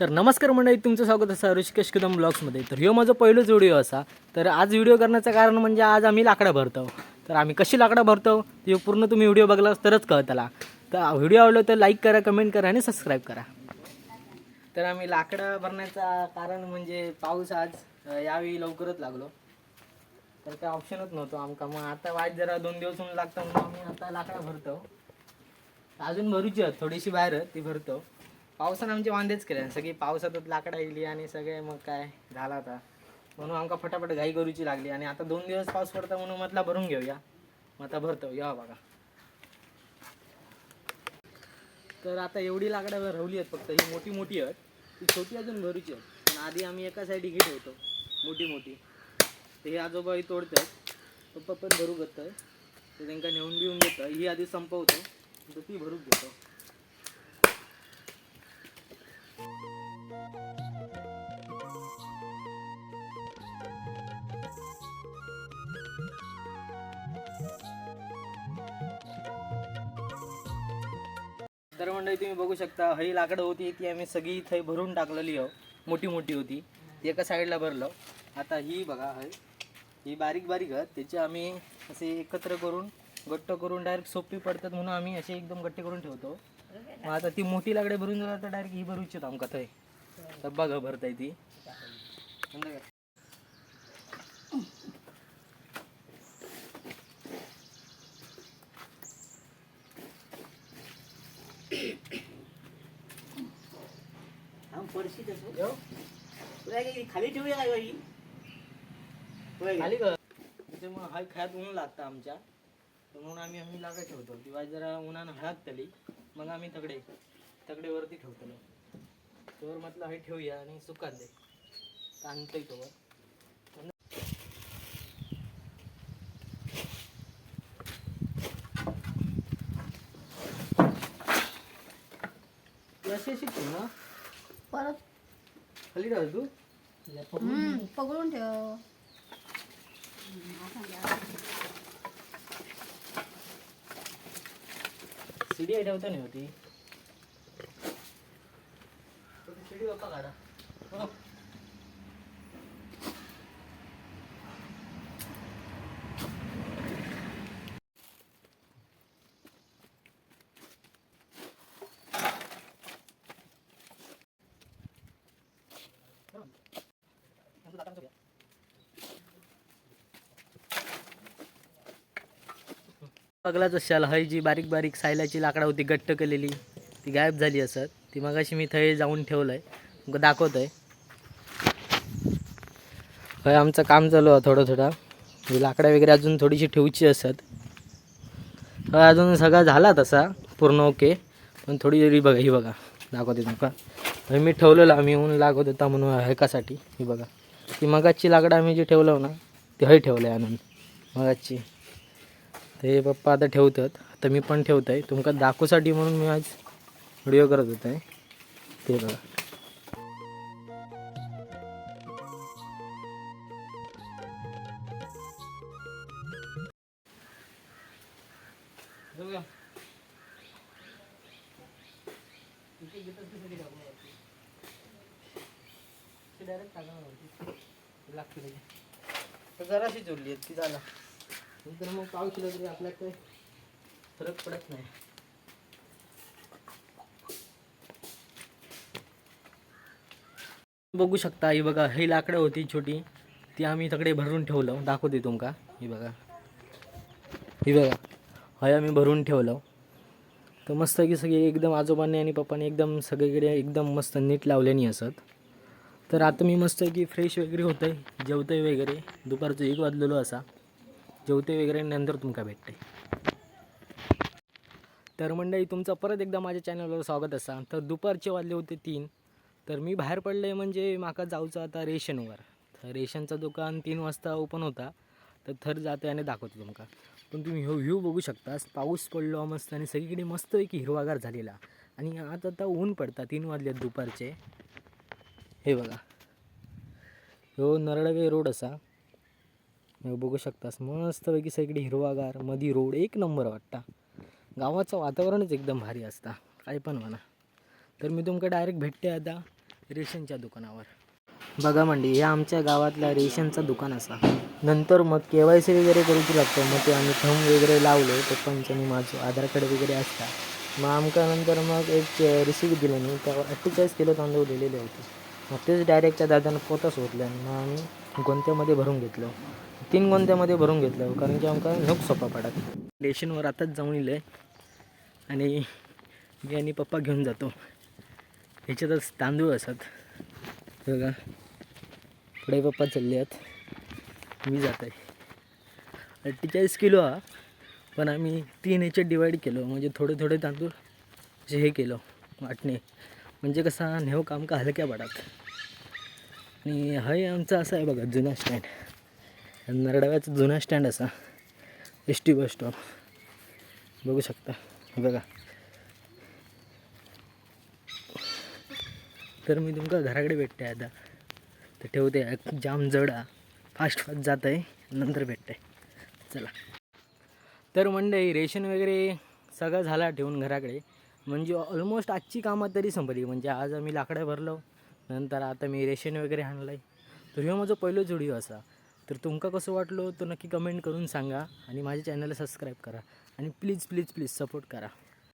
तर नमस्कार मंडळी तुमचं स्वागत असं ऋषिकेश कदम ब्लॉग्समध्ये. तर ह्यो माझं पहिलंच व्हिडिओ असा. तर आज व्हिडिओ करण्याचं कारण म्हणजे आज आम्ही लाकडं भरतो. तर आम्ही कशी लाकडं भरतो ते पूर्ण तुम्ही व्हिडिओ बघला तरच कळत तर व्हिडिओ आवडलो तर लाईक करा कमेंट करा आणि सबस्क्राईब करा. तर आम्ही लाकडं भरण्याचं कारण म्हणजे पाऊस आज यावेळी लवकरच लागलो. तर काय ऑप्शनच नव्हतं आमका. मग आता वाईट जरा दोन दिवस होऊन लागतं म्हणून आम्ही आता लाकडं भरतो. अजून भरूची आहेत थोडीशी बाहेर ती भरतो. पावसानं आमचे वांदेच केले. सगळी पावसातच लाकडं येली आणि सगळे मग काय झाला आता. म्हणून आमका फटाफट घाई करूची लागली आणि आता दोन दिवस पाऊस पडता म्हणून मधला भरून घेऊया. मग आता भरतो. या बघा. तर आता एवढी लाकडं भरवली आहेत फक्त. ही मोठी मोठी आहेत. ती छोटी अजून भरूची आहेत. पण आधी आम्ही एका साईडी घेत होतो. मोठी मोठी. ते हे आजोबा ही तोडतात पप्पा पण भरू घेतं ते त्यांना नेऊन बिऊन देतं ही आधी संपवतो. तर ती भरून घेतो तर मंडळी तुम्ही बघू शकता ही लाकडं होती ती आम्ही सगळी थंय भरून टाकलेली हो मोठी मोठी होती. ती एका साईडला भरलं. आता ही बघा हय ही बारीक बारीक आहेत. त्याचे आम्ही असे एकत्र करून गट्ट करून डायरेक्ट सोपी पडतात म्हणून आम्ही असे एकदम गट्टे करून ठेवतो. मग आता ती मोठी लाकडे भरून जातात तर डायरेक्ट ही भरूची आमका थंय. तर बघा भरताय ती. खाली ठेवूया काय बाई? खाली त्याच्यामुळे हा खायत ऊन लागतं आमच्या. म्हणून आम्ही आम्ही लाकडं ठेवतो. दिवाळी जरा उन्हानं हळद तली. मग आम्ही तगडे तगडेवरती ठेवतो तोवर म्हटलं हे ठेवूया आणि सुकात दे. आणतोय तोवर. ती अशी अशी ठेव ना. परत? खाली राहू तू. हम्म, पकडून ठेव. सीडी आहे ठेवता नाही होती सीडी बाप्पा काढा हो. बगलाच हय जी बारीक बारीक सायलाची लाकडा होती गट्ट केलेली. ती गायब झाली असत ती मगाशी मी थंय जाऊन ठेवलंय. मग दाखवतोय. हय आमचं काम चालू आहे थोडं थोडं. ही लाकडं वगैरे अजून थोडीशी ठेवची असत. हय अजून सगळा झाला तसा पूर्ण ओके. पण थोडी जरी बघा ही बघा दाखवते तुमका हे मी ठेवलेलं आम्ही ऊन लागत होता म्हणून हयकासाठी ही बघा. ती मगाची लाकडं आम्ही जी ठेवलं ना ती हय ठेवलं आणून मगाची. ते पप्पा आता ठेवतात आता मी पण ठेवत आहे तुमका दाखवूसाठी म्हणून मी आज व्हिडिओ करत होत आहे ते बघा. जराशी जोडली आहेत ती झाला. नंतर मग पाऊस शिला तरी आपल्याला काही फरक पडत नाही. बघू शकता ही बघा ही लाकडं होती छोटी. ती आम्ही सगळे भरून ठेवलं. दाखवते तुमका ही बघा. ही बघा. हया आम्ही भरून ठेवलं. तर मस्त की सगळी एकदम आजोबांनी आणि पप्पाने एकदम सगळीकडे एकदम मस्त नीट लावल्याने असत तर आता मी मस्त की फ्रेश वगैरे होतं आहे जेवतं आहे वगैरे. दुपारचं एक वाजलेलो असा. जेवते वगैरे नंतर तुमका भेटते तर मंडळी तुमचं परत एकदा माझ्या चॅनलवर स्वागत असा. तर दुपारचे वाजले होते तीन. तर मी बाहेर पडले म्हणजे माका जाऊचं आता रेशनवर. तर रेशनचं दुकान तीन वाजता ओपन होता. तर थर जाते आणि दाखवतो तुमका पण तुम्ही ह्यो व्ह्यू बघू शकता पाऊस पडलो मस्त आणि सगळीकडे मस्तपैकी हिरवागार झालेला. आणि आता आता ऊन पडता तीन वाजले दुपारचे. हे बघा. ह्यो नरळवे रोड असा. हो, बघू शकतास. मस्तपैकी सगळीकडे हिरवागार मधी रोड एक नंबर वाटता. गावाचं वातावरणच एकदम भारी असता. काय पण म्हणा. तर मी तुमका डायरेक्ट भेटते आता रेशनच्या दुकानावर. बघा मंडी हे आमच्या गावातला रेशनचं दुकान असा. नंतर मग के वाय सी वगैरे करूची लागतं. मग ते आम्ही थंब वगैरे लावले पप्पांचं आणि माझं आधार कार्ड वगैरे असता मग आमका नंतर मग एक रिसिप्ट दिलं नाही त्यावर अठ्ठेचाळीस किलो तांदूळ दिलेले होते. मग तेच डायरेक्टच्या दादानं पोता सोडलं आणि मग आम्ही गोंत्यामध्ये भरून घेतलो. तीन गोंत्यामध्ये भरून घेतलं कारण की आमका नक सोपा पडत स्टेशनवर आताच जाऊन येईल आणि मी आणि पप्पा घेऊन जातो. ह्याच्यातच तांदूळ असत बघा. पुढे पप्पा चालले आहेत मी जात आहे. अठ्ठेचाळीस किलो हा. पण आम्ही तीन याच्यात डिवाईड केलो. म्हणजे थोडे थोडे तांदूळ जे हे केलो. वाटणे. म्हणजे कसा नेव काम का हलक्या पडत. आणि हाय आमचा असा आहे बघा जुना स्टँड नरडाव्याचा जुना स्टँड असा. एस टी बस स्टॉप बघू शकता. बघा. तर मी तुमका घराकडे भेटते आता. तर ठेवते. जाम जड हा. फास्ट फास्ट जात आहे नंतर भेटते चला. तर मंडळी रेशन वगैरे सगळं झाला ठेवून घराकडे. म्हणजे ऑलमोस्ट आजची कामं तरी संपली. म्हणजे आज आम्ही लाकडं भरलो. नंतर आता मी रेशन वगैरे आणलं आहे तर ह्यो माझा पहिलो व्हिडिओ असा. तर तुमका कसं वाटलो तो नक्की कमेंट करून सांगा. आणि माझ्या चॅनलला सबस्क्राईब करा. आणि प्लीज प्लीज प्लीज सपोर्ट करा.